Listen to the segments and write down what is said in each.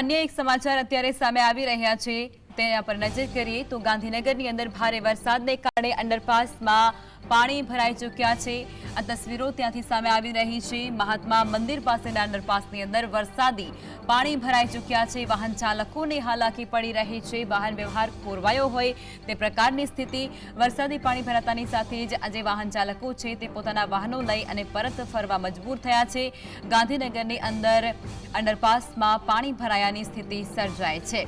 અન્ય એક સમાચાર અત્યારે સામે આવી રહ્યા છે. તેના પર નજર કરીએ તો ગાંધીનગરની અંદર ભારે વરસાદને કારણે અંડરપાસમાં પાણી ભરાઈ ચૂક્યા છે. આ તસવીરો ત્યાંથી સામે આવી રહી છે. મહાત્મા મંદિર પાસેના અંડરપાસની અંદર વરસાદી પાણી ભરાઈ ચૂક્યા છે. વાહન ચાલકોને હાલાકી પડી રહી છે. વાહન વ્યવહાર કોરવાયો હોય તે પ્રકારની સ્થિતિ. વરસાદી પાણી ભરાતાની સાથે જ આજે વાહન ચાલકો છે તે પોતાના વાહનો લઈ અને પરત ફરવા મજબૂર થયા છે. ગાંધીનગરની અંદર અંડરપાસમાં પાણી ભરાયાની સ્થિતિ સર્જાય છે.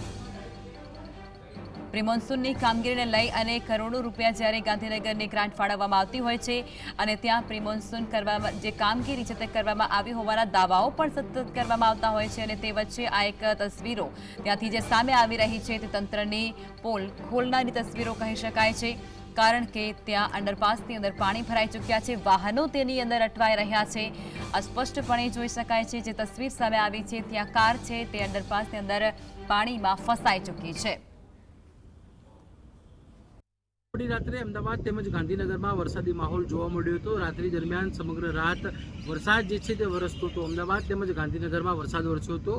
પ્રિમોન્સૂનની કામગીરીને લઈ અને કરોડો રૂપિયા જ્યારે ગાંધીનગરની ગ્રાન્ટ ફાળવવામાં આવતી હોય છે અને ત્યાં પ્રિમોન્સૂન કરવામાં જે કામગીરી છે તે કરવામાં આવી હોવાના દાવાઓ પણ સતત કરવામાં આવતા હોય છે અને તે વચ્ચે આ એક તસવીરો ત્યાંથી જે સામે આવી રહી છે તે તંત્રની પોલ ખોલનારી તસવીરો કહી શકાય છે. કારણ કે ત્યાં અંડરપાસની અંદર પાણી ભરાઈ ચૂક્યા છે. વાહનો તેની અંદર અટવાઈ રહ્યા છે. આ સ્પષ્ટપણે જોઈ શકાય છે. જે તસવીર સામે આવી છે, ત્યાં કાર છે. તે અંડરપાસની અંદર પાણીમાં ફસાઈ ચૂકી છે. મોડી રાત્રે અમદાવાદ તેમજ ગાંધીનગરમાં વરસાદી માહોલ જોવા મળ્યો હતો. રાત્રિ દરમિયાન સમગ્ર રાત વરસાદ જે છે તે વરસતો હતો. અમદાવાદ તેમજ ગાંધીનગરમાં વરસાદ વરસ્યો હતો.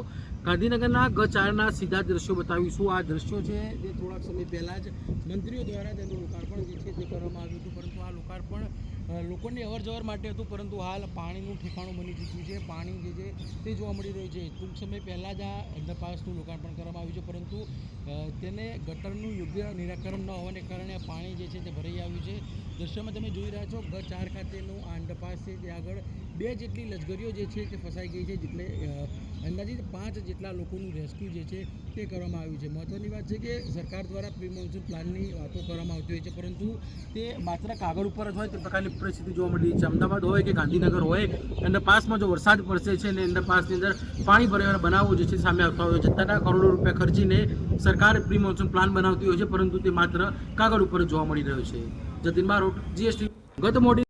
ગાંધીનગરના ગચાળના સીધા દ્રશ્યો બતાવીશું. આ દ્રશ્યો છે જે થોડાક સમય પહેલાં જ મંત્રીઓ દ્વારા તેનું લોકાર્પણ જે છે તે કરવામાં આવ્યું હતું. પરંતુ આ લોકાર્પણ લોકોની અવર જવર માટે હતું, પરંતુ હાલ પાણીનું ઠેકાણું બની ચૂક્યું છે. પાણી જે છે તે જોવા મળી રહ્યું છે. ટૂંક સમય પહેલાં જ આ અંડરપાસનું લોકાર્પણ કરવામાં આવ્યું છે, પરંતુ તેને ગટરનું યોગ્ય નિરાકરણ ન હોવાને કારણે પાણી જે છે તે ભરાઈ આવ્યું છે. દ્રશ્યમાં તમે જોઈ રહ્યા છો ગ ચાર ખાતેનું આ અંડરપાસ છે. ત્યાં આગળ બે જેટલી લશ્કરીઓ જે છે તે ફસાઈ ગઈ છે, જેટલે અંદાજિત પાંચ જેટલા લોકોનું રેસ્ક્યુ જે છે તે કરવામાં આવ્યું છે. મહત્ત્વની વાત છે કે સરકાર દ્વારા પ્રી મોન્સૂન પ્લાનની વાતો કરવામાં આવતી હોય છે, પરંતુ તે માત્ર કાગળ ઉપર જ હોય તે પ્રકારની પરિસ્થિતિ જોવા મળી છે. અમદાવાદ હોય કે ગાંધીનગર હોય અંડરપાસમાં જો વરસાદ પડશે છે અને અંડરપાસની અંદર પાણી ભરાવાના બનાવો જે છે સામે આવતા હોય છે. તેના કરોડો રૂપિયા ખર્ચીને સરકાર પ્રી પ્લાન બનાવતી હોય છે, પરંતુ તે માત્ર કાગળ ઉપર જોવા મળી રહ્યો છે. જતીન બારોટ જીએસટી ગત મોડી